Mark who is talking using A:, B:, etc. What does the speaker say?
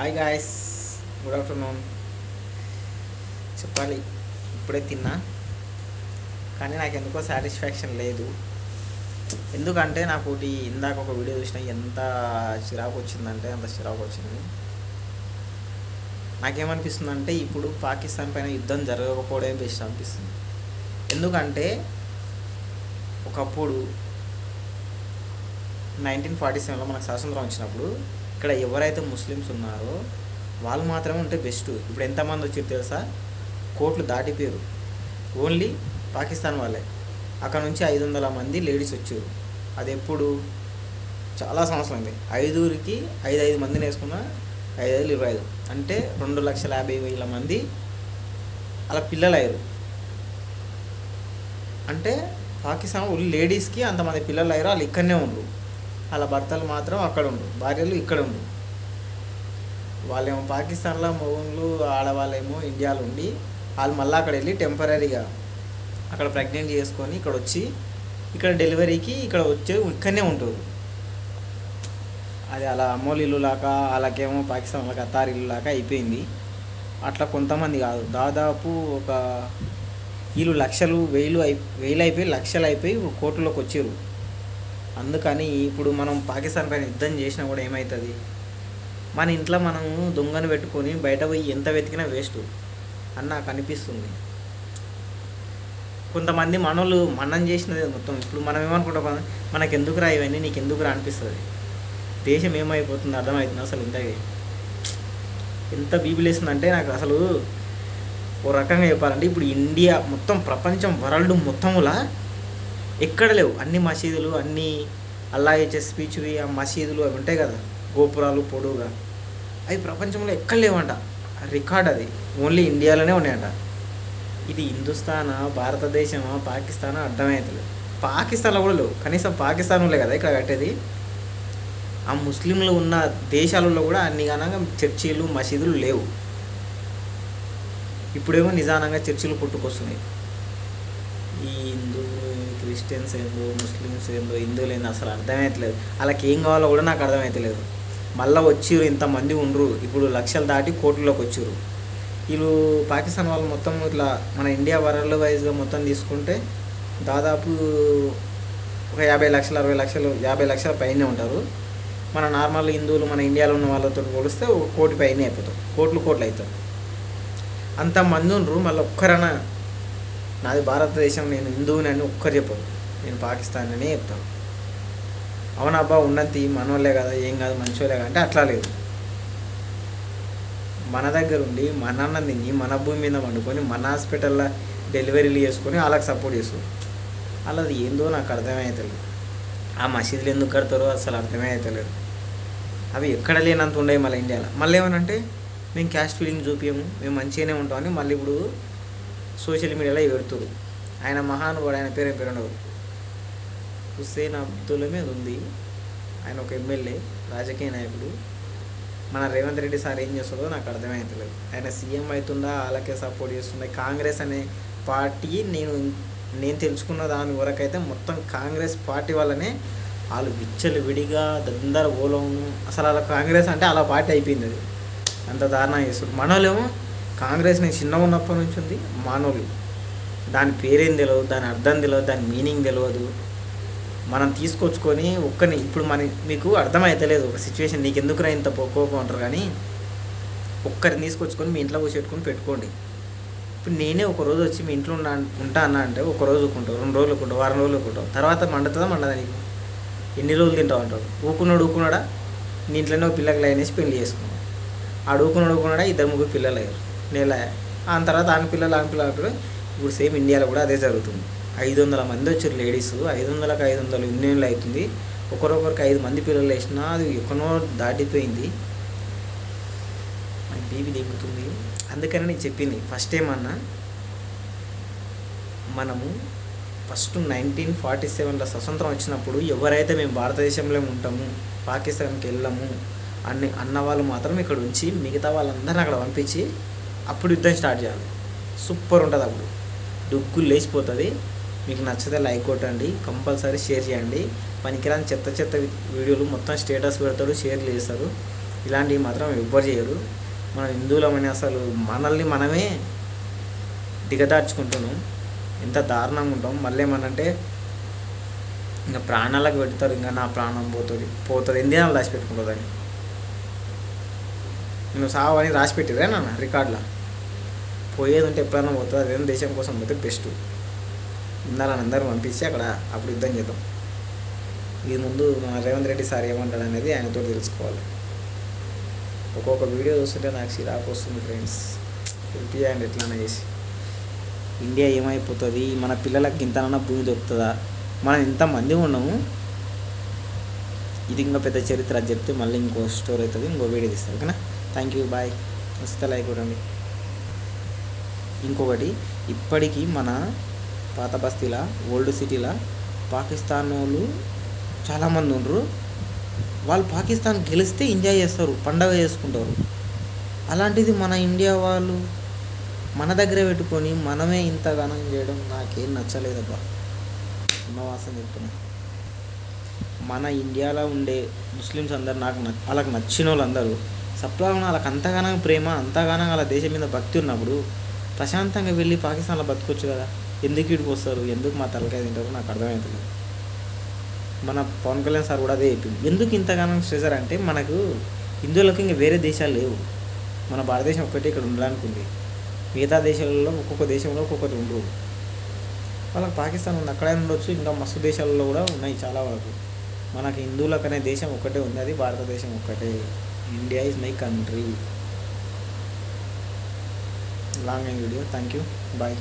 A: Hi guys good afternoon చెప్పాలి. ఇప్పుడే తిన్నా. కానీ నాకు ఎందుకో సాటిస్ఫాక్షన్ లేదు. ఎందుకంటే నాకు ఒకటి ఇందాక ఒక వీడియో చూసిన ఎంత చిరాకు వచ్చిందంటే అంత చిరాకు వచ్చింది. నాకేమనిపిస్తుందంటే ఇప్పుడు పాకిస్తాన్ పైన యుద్ధం జరగకపోవడమే బెస్ట్ అనిపిస్తుంది. ఎందుకంటే ఒకప్పుడు నైన్టీన్ ఫార్టీ సెవెన్లో మనకు స్వాతంత్రం వచ్చినప్పుడు ఇక్కడ ఎవరైతే ముస్లిమ్స్ ఉన్నారో వాళ్ళు మాత్రమే ఉంటే బెస్ట్ ఇప్పుడు ఎంతమంది వచ్చారు తెలుసా? కోట్లు దాటిపోయారు. ఓన్లీ పాకిస్తాన్ వాళ్ళే. అక్కడ నుంచి ఐదు వందల మంది లేడీస్ వచ్చారు. అది ఎప్పుడు? చాలా సంవత్సరం అయింది. ఐదుగురికి ఐదు ఐదు మందిని వేసుకున్న ఐదు ఐదు ఇరవై ఐదు. అంటే రెండు లక్షల యాభై వేల మంది అలా పిల్లలు అయ్యారు అంటే పాకిస్తాన్ ఓన్లీ లేడీస్కి అంతమంది పిల్లలు అయ్యారు వాళ్ళు ఇక్కడనే ఉండరు. వాళ్ళ భర్తలు మాత్రం అక్కడ ఉండు భార్యలు ఇక్కడ ఉండు. వాళ్ళేమో పాకిస్తాన్లో మగవాళ్ళు ఆడవాళ్ళేమో ఇండియాలో ఉండి వాళ్ళు మళ్ళీ అక్కడ వెళ్ళి టెంపరీగా అక్కడ ప్రెగ్నెంట్ చేసుకొని ఇక్కడ వచ్చి ఇక్కడ డెలివరీకి ఇక్కడ వచ్చే ఇక్కడనే ఉంటారు. అది అలా అమ్మోళ్ళు ఇల్లు లాక వాళ్ళకేమో పాకిస్తాన్ వాళ్ళకి అత్తారు ఇల్లు లాగా అయిపోయింది. అట్లా కొంతమంది కాదు దాదాపు ఒక వీళ్ళు లక్షలు వేలు అయి వేలు అయిపోయి లక్షలు అయిపోయి కోట్లలోకి వచ్చారు అందుకని ఇప్పుడు మనం పాకిస్తాన్ పైన యుద్ధం చేసినా కూడా ఏమవుతుంది మన ఇంట్లో మనం దొంగను పెట్టుకొని బయట పోయి ఎంత వెతికినా వేస్ట్. అని నాకు అనిపిస్తుంది. కొంతమంది మనోళ్ళు మనం చేసినది మొత్తం. ఇప్పుడు మనం ఏమనుకుంటాం? మనకు ఎందుకురా ఇవన్నీ? నీకు ఎందుకురా అనిపిస్తుంది. దేశం ఏమైపోతుంది అర్థమవుతుంది అసలు ఇంతగా ఎంత బీబిలేస్తుందంటే నాకు అసలు ఓ రకంగా చెప్పాలంటే ఇప్పుడు ఇండియా మొత్తం ప్రపంచం వరల్డ్ మొత్తములా ఎక్కడ లేవు. అన్ని మసీదులు అన్ని అల్లా ఇచ్చే స్పీచ్వి ఆ మసీదులు అవి ఉంటాయి కదా. గోపురాలు పొడుగా అవి ప్రపంచంలో ఎక్కడ లేవంట. రికార్డ్ అది. ఓన్లీ ఇండియాలోనే ఉన్నాయంట. ఇది హిందుస్థానా భారతదేశమా పాకిస్తానా అర్థమవుతలేదు పాకిస్తాన్లో కూడా లేవు. కనీసం పాకిస్తాన్లో కదా ఇక్కడ కట్టేది. ఆ ముస్లింలు ఉన్న దేశాలలో కూడా అన్ని గనంగా చర్చీలు మసీదులు లేవు. ఇప్పుడేమో నిదానంగా చర్చిలు పుట్టుకొస్తున్నాయి. ఈ హిందూ క్రిస్టియన్స్ ఏందో ముస్లిమ్స్ ఏందో హిందువులు ఏందో అసలు అర్థమవుతలేదు వాళ్ళకి ఏం కావాలో కూడా నాకు అర్థమవుతలేదు మళ్ళీ వచ్చిర్రు ఇంతమంది ఉండరు. ఇప్పుడు లక్షలు దాటి కోట్లలోకి వచ్చిర్రు. వీళ్ళు పాకిస్తాన్ వాళ్ళు మొత్తం ఇట్లా మన ఇండియా వరల్డ్ వైజ్గా మొత్తం తీసుకుంటే దాదాపు ఒక యాభై లక్షలు అరవై లక్షలు యాభై లక్షల పైనే ఉంటారు. మన నార్మల్ హిందువులు మన ఇండియాలో ఉన్న వాళ్ళతో పోలిస్తే ఒక కోటి పైనే అయిపోతాం. కోట్లు కోట్లు అవుతాం అంతమంది ఉండరు మళ్ళీ ఒక్కరన్నా నాది భారతదేశం నేను హిందువునని ఒక్కరు చెప్పరు. నేను పాకిస్తాన్ అనే చెప్తాను. అవునబ్బా ఉన్నది మనోళ్ళే కదా ఏం కాదు మంచోళ్ళే కదా అంటే అట్లా లేదు. మన దగ్గర ఉండి మన అన్నం తిని మన భూమి మీద వండుకొని మన హాస్పిటల్లో డెలివరీలు చేసుకొని వాళ్ళకి సపోర్ట్ చేస్తారు. అలాది ఏందో నాకు అర్థమవుతలేదు ఆ మసీదులు ఎందుకు కడతారో అసలు అర్థమే అవుతలేదు అవి ఎక్కడ లేనంత ఉండవు మళ్ళీ ఇండియాలో. మళ్ళీ ఏమనంటే మేము క్యాస్ట్ ఫీలింగ్ చూపించము మేము మంచిగానే ఉంటామని మళ్ళీ ఇప్పుడు సోషల్ మీడియాలో పెడుతుడు ఆయన మహానుభావుడు ఆయన పేరు పేరుండవు హుస్సేన్ అబ్దుల్ మీద ఉంది. ఆయన ఒక ఎమ్మెల్యే రాజకీయ నాయకుడు. మన రేవంత్ రెడ్డి సార్ ఏం చేస్తుందో నాకు అర్థమవుతలేదు ఆయన సీఎం అవుతుందా వాళ్ళకే సపోర్ట్ చేస్తుందా? కాంగ్రెస్ అనే పార్టీ నేను నేను తెలుసుకున్న దాని వరకైతే మొత్తం కాంగ్రెస్ పార్టీ వల్లనే వాళ్ళు విచ్చలు విడిగా దందర ఓలం అసలు అలా కాంగ్రెస్ అంటే అలా పార్టీ అయిపోయింది అది. అంత దారుణం చేస్తుంది మనోళ్ళేమో కాంగ్రెస్ నేను చిన్నగా ఉన్నప్పటి నుంచి ఉంది మానవులు. దాని పేరేం తెలియదు దాని అర్థం తెలియదు దాని మీనింగ్ తెలియదు మనం తీసుకొచ్చుకొని ఒక్కని ఇప్పుడు మన మీకు అర్థమైతలేదు ఒక సిచ్యువేషన్ నీకు ఎందుకురా ఇంత పో- కోపం అంటారు కానీ ఒక్కరిని తీసుకొచ్చుకొని మీ ఇంట్లో కూర్చోట్టుకొని పెట్టుకోండి. ఇప్పుడు నేనే ఒక రోజు వచ్చి మీ ఇంట్లో ఉన్నా ఉంటా అన్నా అంటే ఒక రోజు ఊకుంటావు రెండు రోజులు ఊకుంటావు వారం రోజులు ఊకుంటావు తర్వాత మండుతుందా మండదా నీకు? ఎన్ని రోజులు తింటావు అంటావు? ఊకున్నాడు ఊకున్నాడా? నీ ఇంట్లోనే ఒక పిల్లకి లైన్ వేసి పెళ్ళి చేసుకున్నావు. ఆడు ఊకున్నాడు ఊకున్నాడా? ఇద్దరు ముగ్గురు పిల్లలు అయ్యారు. నెల. ఆ తర్వాత ఆడపిల్లలు పిల్లలు ఆన పిల్లలు ఇప్పుడు సేమ్ ఇండియాలో కూడా అదే జరుగుతుంది. ఐదు వందల మంది వచ్చారు లేడీస్. ఐదు వందలకు ఐదు వందలు ఇండియన్లు అవుతుంది. ఒకరొకరికి ఐదు మంది పిల్లలు వేసినా అది ఎక్కడో దాటిపోయింది. మన బీబీ దిగుతుంది అందుకని నేను చెప్పింది. ఫస్ట్ ఏమన్నా మనము ఫస్ట్ నైన్టీన్ ఫార్టీ సెవెన్లో స్వతంత్రం వచ్చినప్పుడు ఎవరైతే మేము భారతదేశంలో ఉంటాము పాకిస్తాన్కి వెళ్ళము అన్ని అన్న వాళ్ళు మాత్రం ఇక్కడ ఉంచి మిగతా వాళ్ళందరిని అక్కడ పంపించి అప్పుడు యుద్ధం స్టార్ట్ చేయాలి. సూపర్ ఉంటుంది అప్పుడు. డుగ్గు లేచిపోతుంది. మీకు నచ్చితే లైక్ కొట్టండి కంపల్సరీ షేర్ చేయండి. పనికిరాని చెత్త చెత్త వీడియోలు మొత్తం స్టేటస్ పెడతాడు షేర్లు చేస్తారు. ఇలాంటివి మాత్రం ఎవ్వరు చేయరు. మన హిందువులమని అసలు మనల్ని మనమే దిగదార్చుకుంటున్నాం. ఎంత దారుణంగా ఉంటాం. మళ్ళీ ఏమనంటే ఇంకా ప్రాణాలకు పెడతారు. ఇంకా నా ప్రాణం పోతుంది పోతుంది. ఎన్ని దినాలు రాసి పెట్టుకుంటుంది అని నేను సావని రాసి పెట్టిరా నాన్న రికార్డులో? పోయేది ఉంటే ఎప్పుడైనా పోతుంది? అదేం దేశం కోసం పోతే బెస్ట్ ఇందాలని అందరూ పంపించి అక్కడ అప్పుడు యుద్ధం చేద్దాం. ఇది ముందు మన రేవంత్ రెడ్డి సార్ ఏమంటాడు అనేది ఆయనతో తెలుసుకోవాలి. ఒక్కొక్క వీడియో చూస్తుంటే నాకు చిరాకు వస్తుంది ఫ్రెండ్స్ పిలిపియండి ఎట్లానే చేసి. ఇండియా ఏమైపోతుంది? మన పిల్లలకి ఇంతనన్నా భూమి దొరుకుతుందా? మనం ఇంతమంది ఉన్నాము? ఇది ఇంకా పెద్ద చరిత్ర చెప్తే మళ్ళీ ఇంకో స్టోరీ అవుతుంది ఇంకో వీడియో తీస్తారు ఓకేనా? థ్యాంక్ యూ బాయ్ వస్తే లైక్ కొట్టండి. ఇంకొకటి ఇప్పటికీ మన పాత బస్తీలా ఓల్డ్ సిటీలా పాకిస్తాన్ వాళ్ళు చాలామంది ఉండరు. వాళ్ళు పాకిస్తాన్ గెలిస్తే ఎంజాయ్ చేస్తారు పండగ చేసుకుంటారు. అలాంటిది మన ఇండియా వాళ్ళు మన దగ్గర పెట్టుకొని మనమే ఇంతగానం చేయడం నాకేం నచ్చలేదబ్బా. ఉన్నవాసం చెప్తున్నా. మన ఇండియాలో ఉండే ముస్లిమ్స్ అందరు నాకు వాళ్ళకి నచ్చిన వాళ్ళందరూ సప్లాగా వాళ్ళకి అంతగానం ప్రేమ అంతగానం వాళ్ళ దేశం మీద భక్తి ఉన్నప్పుడు ప్రశాంతంగా వెళ్ళి పాకిస్తాన్లో బతకొచ్చు కదా. ఎందుకు ఇడికి వస్తారు ఎందుకు మా తలకాయ తింటారు నాకు అర్థమవుతుంది మన పవన్ కళ్యాణ్ సార్ కూడా అదే చెప్పింది ఎందుకు ఇంతగానం స్ట్రెసర్ అంటే మనకు హిందువులకు ఇంకా వేరే దేశాలు లేవు. మన భారతదేశం ఒక్కటే ఇక్కడ ఉండడానికి ఉంది మిగతా దేశాలలో ఒక్కొక్క దేశంలో ఒక్కొక్కటి ఉండరు వాళ్ళకి పాకిస్తాన్ ఉంది. అక్కడే ఉండొచ్చు. ఇంకా మస్తు దేశాలలో కూడా ఉన్నాయి చాలా వరకు. మనకి హిందువులకు అనే దేశం ఒక్కటే ఉంది. అది భారతదేశం ఒక్కటే. India is my country. Long and video thank you bye